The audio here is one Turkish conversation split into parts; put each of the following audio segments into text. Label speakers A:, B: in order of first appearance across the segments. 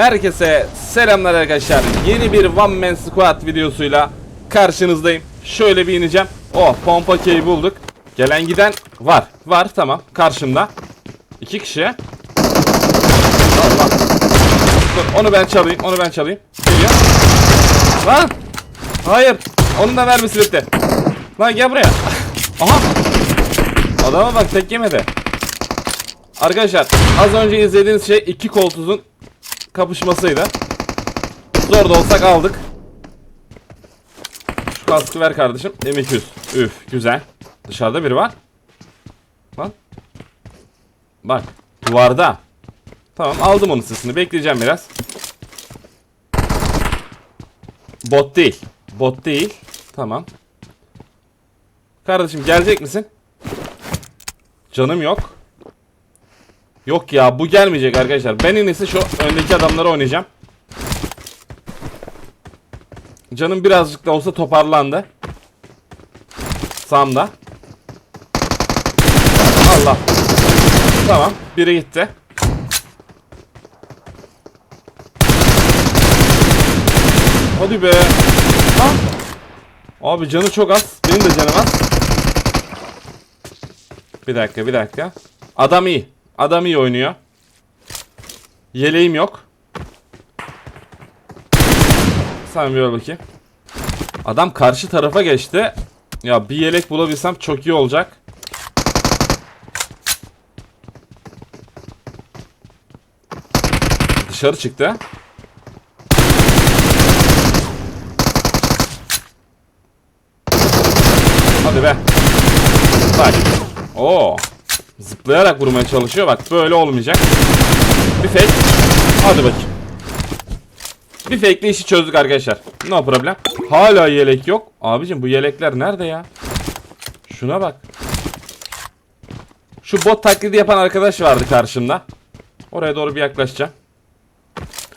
A: Herkese selamlar arkadaşlar. Yeni bir One Man Squad videosuyla karşınızdayım. Şöyle bir ineceğim. Oh pompa key'i bulduk. Gelen giden var. Var tamam. Karşımda. İki kişi. Allah. Dur, onu ben çalayım. Onu ben çalayım. Geliyor. Lan. Hayır. Onun da mermisi bitti. Lan gel buraya. Aha. Adama bak tek yemedi. Arkadaşlar az önce izlediğiniz şey iki koltuğun kapışmasıydı. Zor da olsak aldık. Şu kaskı ver kardeşim. M200. Üf güzel. Dışarıda biri var. Lan. Bak duvarda. Tamam aldım onun sesini. Bekleyeceğim biraz. Bot değil. Bot değil. Tamam. Kardeşim gelecek misin? Canım yok. Yok ya bu gelmeyecek arkadaşlar. Ben en iyisi şu öndeki adamları oynayacağım. Canım birazcık da olsa toparlandı. Sağımda. Allah. Tamam. Biri gitti. Hadi be. Ha? Abi canı çok az. Benim de canım az. Bir dakika bir dakika. Adam iyi. Adam iyi oynuyor. Yeleğim yok. Sen bir bakayım. Adam karşı tarafa geçti. Ya bir yelek bulabilsem çok iyi olacak. Dışarı çıktı. Hadi be. Bak. Oo. Zıplayarak vurmaya çalışıyor. Bak böyle olmayacak. Bir fake. Hadi bakayım. Bir fake işi çözdük arkadaşlar. No problem. Hala yelek yok. Abicim bu yelekler nerede ya? Şuna bak. Şu bot taklidi yapan arkadaş vardı karşımda. Oraya doğru bir yaklaşacağım.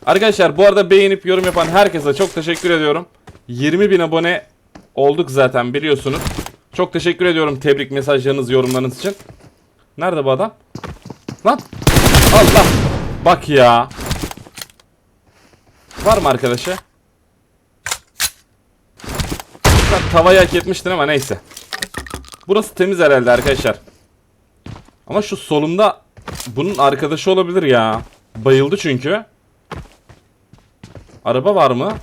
A: Arkadaşlar bu arada beğenip yorum yapan herkese çok teşekkür ediyorum. 20 bin abone olduk zaten biliyorsunuz. Çok teşekkür ediyorum tebrik mesajlarınız, yorumlarınız için. Nerede bu adam? Lan! Allah! Bak ya. Var mı arkadaşı? Sen tavayı hak etmiştin ama neyse. Burası temiz herhalde arkadaşlar. Ama şu solumda bunun arkadaşı olabilir ya. Bayıldı çünkü. Araba var mı?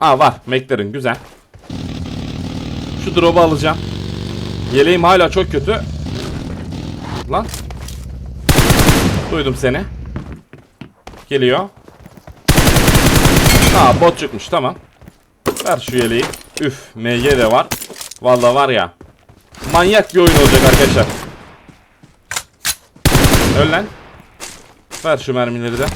A: Aa var. McLaren güzel. Şu drop'u alacağım. Yeleğim hala çok kötü. Lan. Duydum seni. Geliyor. Aa bot çıkmış tamam. Ver şu yeleği. Üf MG de var. Vallahi var ya. Manyak bir oyun olacak arkadaşlar. Öl lan. Ver şu mermileri de.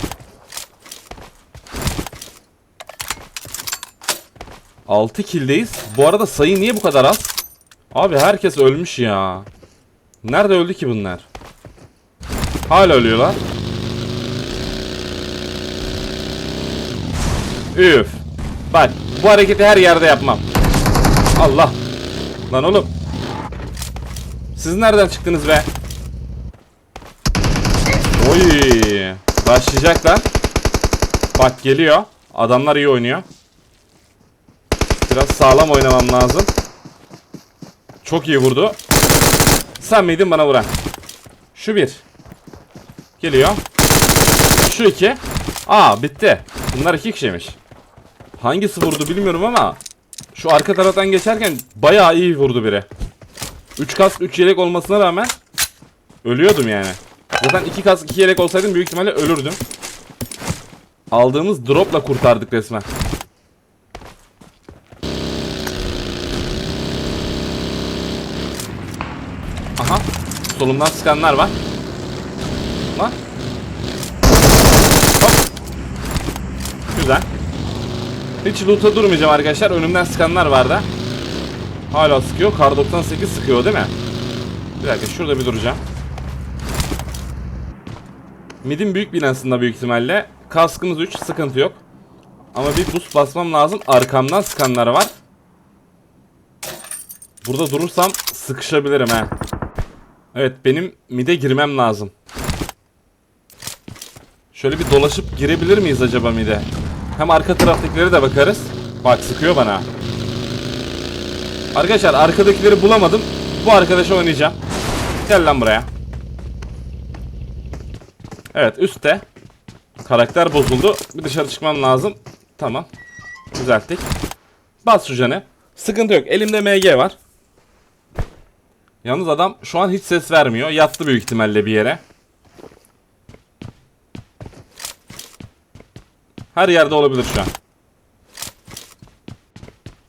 A: Altı killdeyiz. Bu arada sayı niye bu kadar az? Abi herkes ölmüş ya. Nerede öldü ki bunlar? Hala ölüyorlar. Üf. Bak bu hareketi her yerde yapmam. Allah. Lan oğlum. Siz nereden çıktınız be? Oy. Başlayacaklar. Bak geliyor. Adamlar iyi oynuyor. Biraz sağlam oynamam lazım. Çok iyi vurdu. Sen miydin bana vuran? Şu bir. Geliyor. Şu iki. Aa bitti. Bunlar iki kişiymiş. Hangisi vurdu bilmiyorum ama şu arka taraftan geçerken bayağı iyi vurdu biri. 3 kask 3 yelek olmasına rağmen ölüyordum yani. Zaten 2 kask 2 yelek olsaydım büyük ihtimalle ölürdüm. Aldığımız dropla kurtardık resmen. Aha. Solumdan sıkanlar var. Lan. Hop. Güzel. Hiç loot'a durmayacağım arkadaşlar. Önümden sıkanlar var da. Hala sıkıyor. Kar 98 sıkıyor değil mi? Bir dakika şurada bir duracağım. Midin büyük binasında büyük ihtimalle. Kaskımız 3 sıkıntı yok. Ama bir boost basmam lazım. Arkamdan sıkanlar var. Burada durursam sıkışabilirim he. Evet benim mide girmem lazım. Şöyle bir dolaşıp girebilir miyiz acaba mide? Hem arka taraftakilere de bakarız. Bak sıkıyor bana. Arkadaşlar arkadakileri bulamadım. Bu arkadaşı oynayacağım. Gel lan buraya. Evet üstte. Karakter bozuldu. Bir dışarı çıkmam lazım. Tamam. Düzelttik. Bas şu canı. Sıkıntı yok. Elimde MG var. Yalnız adam şu an hiç ses vermiyor. Yattı büyük ihtimalle bir yere. Her yerde olabilir şu an.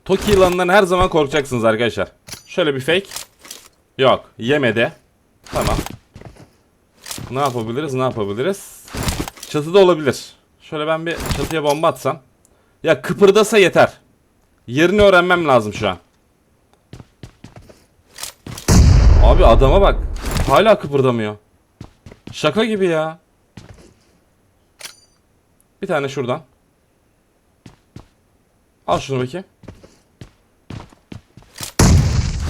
A: Toki yılanından her zaman korkacaksınız arkadaşlar. Şöyle bir fake. Yok. Yemedi. Tamam. Ne yapabiliriz? Ne yapabiliriz? Çatıda olabilir. Şöyle ben bir çatıya bomba atsam. Ya kıpırdasa yeter. Yerini öğrenmem lazım şu an. Abi adama bak. Hala kıpırdamıyor. Şaka gibi ya. Bir tane şuradan. Al şunu bakayım.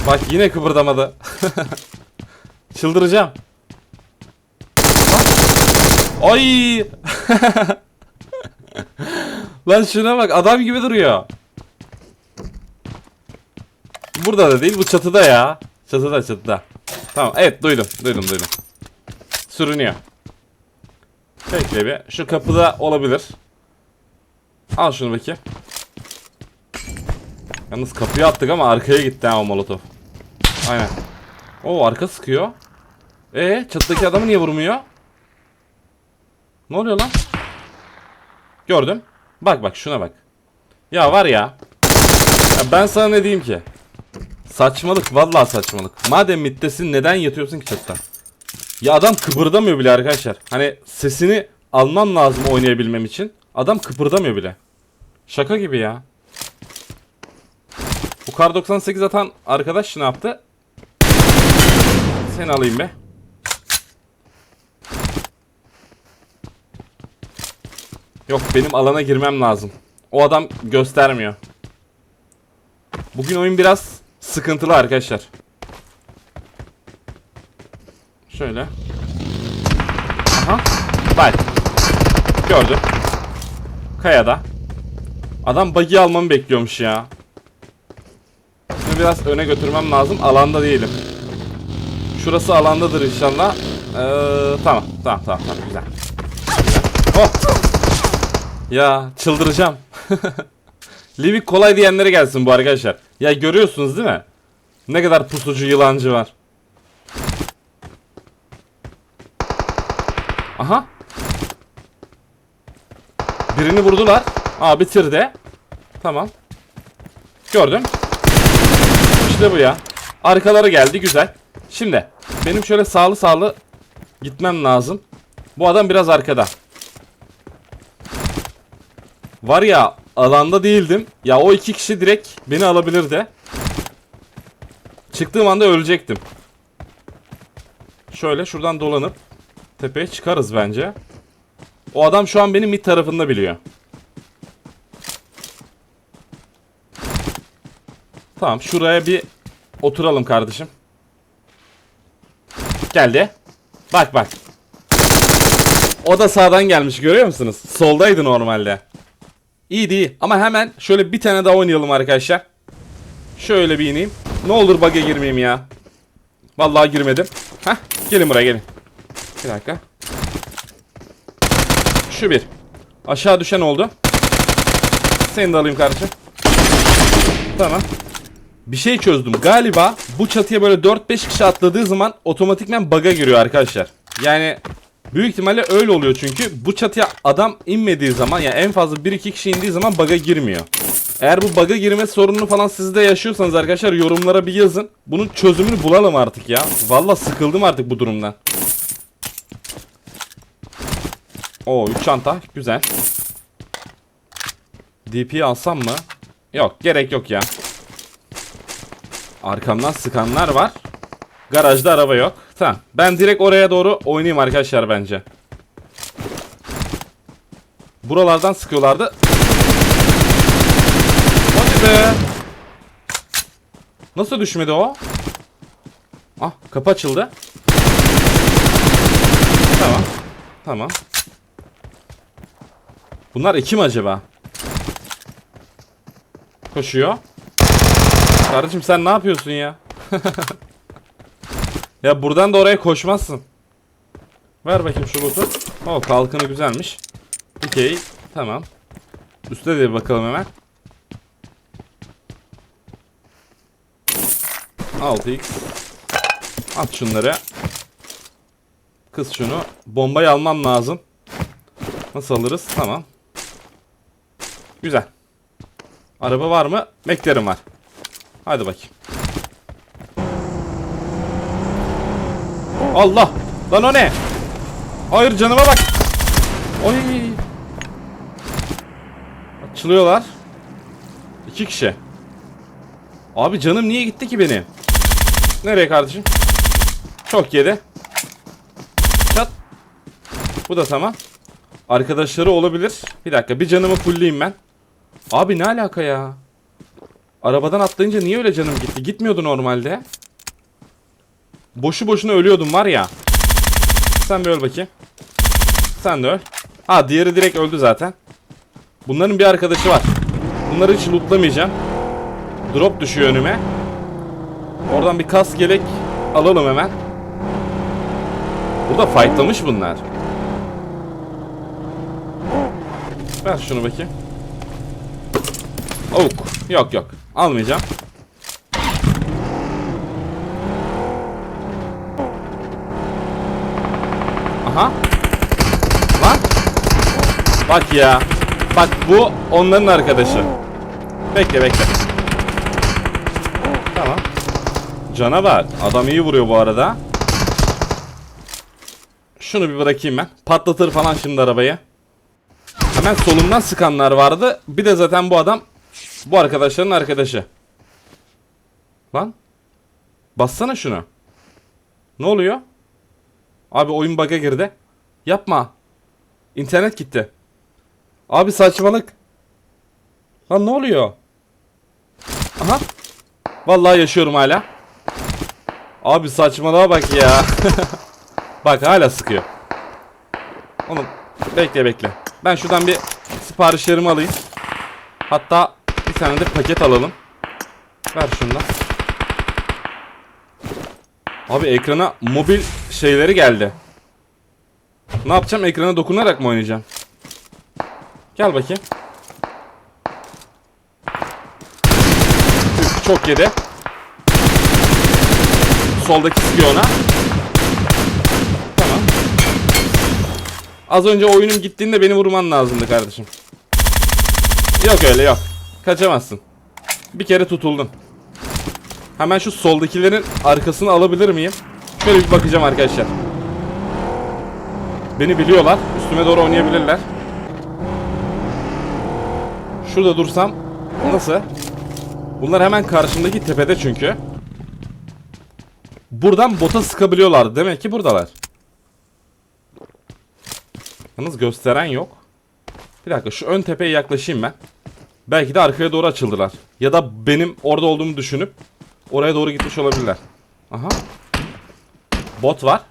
A: Bak yine kıpırdamadı. Çıldıracağım. Ay! Lan şuna bak adam gibi duruyor. Burada da değil bu çatıda ya. Çatıda çatıda. Tamam evet duydum duydum duydum. Sürünüyor. Bekle bir. Şu kapıda olabilir. Al şunu bakayım. Yalnız kapıyı attık ama arkaya gitti ha o molotof. Aynen. O arka sıkıyor. E çatıdaki adamı niye vurmuyor? Ne oluyor lan? Gördüm. Bak bak şuna bak. Ya var ya. ya ben sana ne diyeyim ki? Saçmalık vallahi saçmalık. Madem mittesin neden yatıyorsun ki çatıda? Ya adam kıpırdamıyor bile arkadaşlar. Hani sesini almam lazım oynayabilmem için. Adam kıpırdamıyor bile. Şaka gibi ya. Bu kar 98 atan arkadaş ne yaptı? Seni alayım be. Yok benim alana girmem lazım. O adam göstermiyor. Bugün oyun biraz sıkıntılı arkadaşlar. Şöyle. Aha. Bak. Gördüm. Kayada. Adam bug'i almamı bekliyormuş ya. Şimdi biraz öne götürmem lazım. Alanda değilim. Şurası alandadır inşallah. Ee, tamam, tamam, tamam, tamam, güzel. Oh! Ya çıldıracağım. Livik kolay diyenlere gelsin bu arkadaşlar. Ya görüyorsunuz değil mi? Ne kadar pusucu yılancı var. Aha. Birini vurdular. Aa bitirdi. Tamam. Gördüm. İşte bu ya. Arkaları geldi güzel. Şimdi benim şöyle sağlı sağlı gitmem lazım. Bu adam biraz arkada. Var ya alanda değildim. Ya o iki kişi direkt beni alabilirdi. Çıktığım anda ölecektim. Şöyle şuradan dolanıp tepeye çıkarız bence. O adam şu an benim mid tarafında biliyor. Tamam şuraya bir oturalım kardeşim. Geldi. Bak bak. O da sağdan gelmiş görüyor musunuz? Soldaydı normalde. İyi değil ama hemen şöyle bir tane daha oynayalım arkadaşlar. Şöyle bir ineyim. Ne olur bug'a girmeyeyim ya. Vallahi girmedim. Heh gelin buraya gelin. Bir dakika. Şu bir. Aşağı düşen oldu. Seni de alayım kardeşim. Tamam. Bir şey çözdüm. Galiba bu çatıya böyle 4-5 kişi atladığı zaman otomatikmen bug'a giriyor arkadaşlar. Yani büyük ihtimalle öyle oluyor çünkü bu çatıya adam inmediği zaman yani en fazla 1-2 kişi indiği zaman bug'a girmiyor. Eğer bu bug'a girme sorununu falan siz de yaşıyorsanız arkadaşlar yorumlara bir yazın. Bunun çözümünü bulalım artık ya. Valla sıkıldım artık bu durumdan. Oo 3 çanta güzel. DP alsam mı? Yok gerek yok ya. Arkamdan sıkanlar var. Garajda araba yok. Tamam. Ben direkt oraya doğru oynayayım arkadaşlar bence. Buralardan sıkıyorlardı. Hadi be. Nasıl düşmedi o? Ah kapı açıldı. Tamam. Tamam. Bunlar iki mi acaba? Koşuyor. Kardeşim sen ne yapıyorsun ya? ya buradan da oraya koşmazsın. Ver bakayım şu loot'u. O kalkanı güzelmiş. Okey. Tamam. Üste de bakalım hemen. 6x. At şunları. Kız şunu. Bombayı almam lazım. Nasıl alırız? Tamam. Güzel. Araba var mı? McLaren var. Hadi bakayım. Allah! Lan o ne? Hayır canıma bak. Oy. Açılıyorlar. İki kişi. Abi canım niye gitti ki benim? Nereye kardeşim? Çok yedi. Çat. Bu da tamam. Arkadaşları olabilir. Bir dakika bir canımı fullleyeyim ben. Abi ne alaka ya? Arabadan atlayınca niye öyle canım gitti? Gitmiyordu normalde. Boşu boşuna ölüyordum var ya. Sen bir öl bakayım. Sen de öl. Ha diğeri direkt öldü zaten. Bunların bir arkadaşı var. Bunları hiç lootlamayacağım. Drop düşüyor önüme. Oradan bir kas gelek alalım hemen. Burada fightlamış bunlar. Ver şunu bakayım. Avuk. Yok yok. Almayacağım. Aha. Lan. Bak ya. Bak bu onların arkadaşı. Bekle bekle. Tamam. Cana bak. Adam iyi vuruyor bu arada. Şunu bir bırakayım ben. Patlatır falan şimdi arabayı. Hemen solumdan sıkanlar vardı. Bir de zaten bu adam bu arkadaşların arkadaşı. Lan. Bassana şunu. Ne oluyor? Abi oyun bug'a girdi. Yapma. İnternet gitti. Abi saçmalık. Lan ne oluyor? Aha. Vallahi yaşıyorum hala. Abi saçmalığa bak ya. bak hala sıkıyor. Oğlum bekle bekle. Ben şuradan bir siparişlerimi alayım. Hatta bir tane de paket alalım. Ver şundan. Abi ekrana mobil şeyleri geldi. Ne yapacağım? Ekrana dokunarak mı oynayacağım? Gel bakayım. Çok yedi. Soldaki sıkıyor. Tamam. Az önce oyunum gittiğinde beni vurman lazımdı kardeşim. Yok öyle yok. Kaçamazsın. Bir kere tutuldun. Hemen şu soldakilerin arkasını alabilir miyim? Şöyle bir bakacağım arkadaşlar. Beni biliyorlar. Üstüme doğru oynayabilirler. Şurada dursam nasıl? Bunlar hemen karşımdaki tepede çünkü. Buradan bota sıkabiliyorlar. Demek ki buradalar. Yalnız gösteren yok. Bir dakika şu ön tepeye yaklaşayım ben. Belki de arkaya doğru açıldılar. Ya da benim orada olduğumu düşünüp oraya doğru gitmiş olabilirler. Aha. Bot var.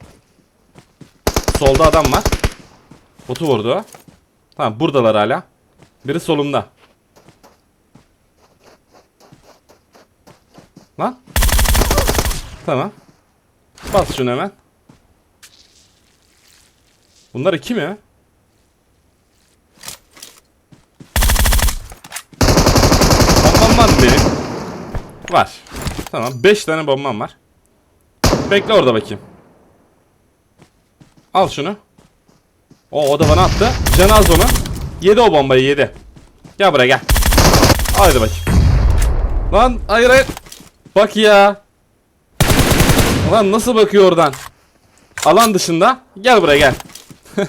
A: Solda adam var. Botu vurdu. Tamam buradalar hala. Biri solumda. Lan. Tamam. Bas şunu hemen. Bunlar iki mi? Bombam var mı benim? Var. Tamam. Beş tane bombam var. Bekle orada bakayım. Al şunu. O, o da bana attı. Canı az onu. Yedi o bombayı yedi. Gel buraya gel. Haydi bakayım. Lan hayır hayır. Bak ya. Lan nasıl bakıyor oradan? Alan dışında. Gel buraya gel.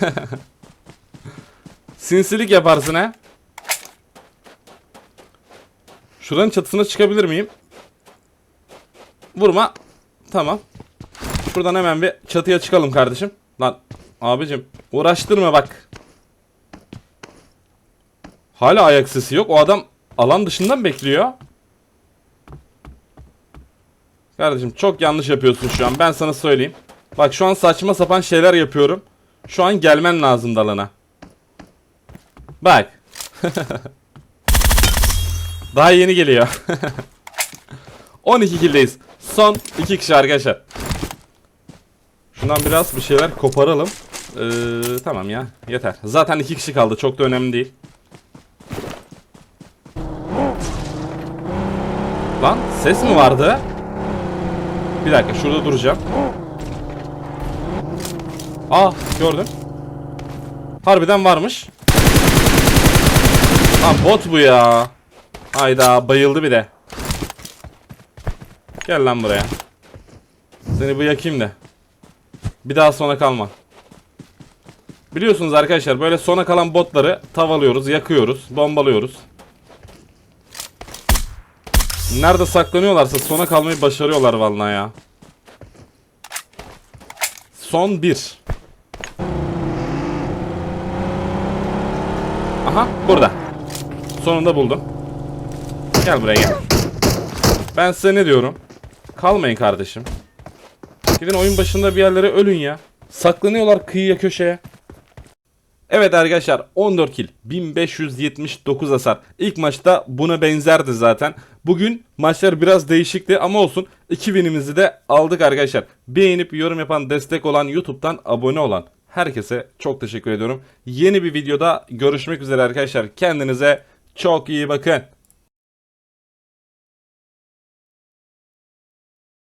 A: Sinsilik yaparsın ha. Şuranın çatısına çıkabilir miyim? Vurma. Tamam. Şuradan hemen bir çatıya çıkalım kardeşim. Lan abicim uğraştırma bak. Hala ayak sesi yok. O adam alan dışından bekliyor. Kardeşim çok yanlış yapıyorsun şu an. Ben sana söyleyeyim. Bak şu an saçma sapan şeyler yapıyorum. Şu an gelmen lazım dalana. Bak. Daha yeni geliyor. 12 kildeyiz. Son 2 kişi arkadaşlar. Şundan biraz bir şeyler koparalım. Ee, tamam ya yeter. Zaten 2 kişi kaldı çok da önemli değil. Lan ses mi vardı? Bir dakika şurada duracağım. Aa gördün. Harbiden varmış. Lan bot bu ya. Hayda bayıldı bir de. Gel lan buraya. Seni bu yakayım da. Bir daha sona kalma. Biliyorsunuz arkadaşlar böyle sona kalan botları tavalıyoruz, yakıyoruz, bombalıyoruz. Nerede saklanıyorlarsa sona kalmayı başarıyorlar vallahi ya. Son bir. Aha burada. Sonunda buldum. Gel buraya gel. Ben size ne diyorum? Kalmayın kardeşim. Gidin oyun başında bir yerlere ölün ya. Saklanıyorlar kıyıya köşeye. Evet arkadaşlar 14 kill 1579 hasar. İlk maçta buna benzerdi zaten. Bugün maçlar biraz değişikti ama olsun 2000'imizi de aldık arkadaşlar. Beğenip yorum yapan destek olan YouTube'dan abone olan herkese çok teşekkür ediyorum. Yeni bir videoda görüşmek üzere arkadaşlar. Kendinize çok iyi bakın.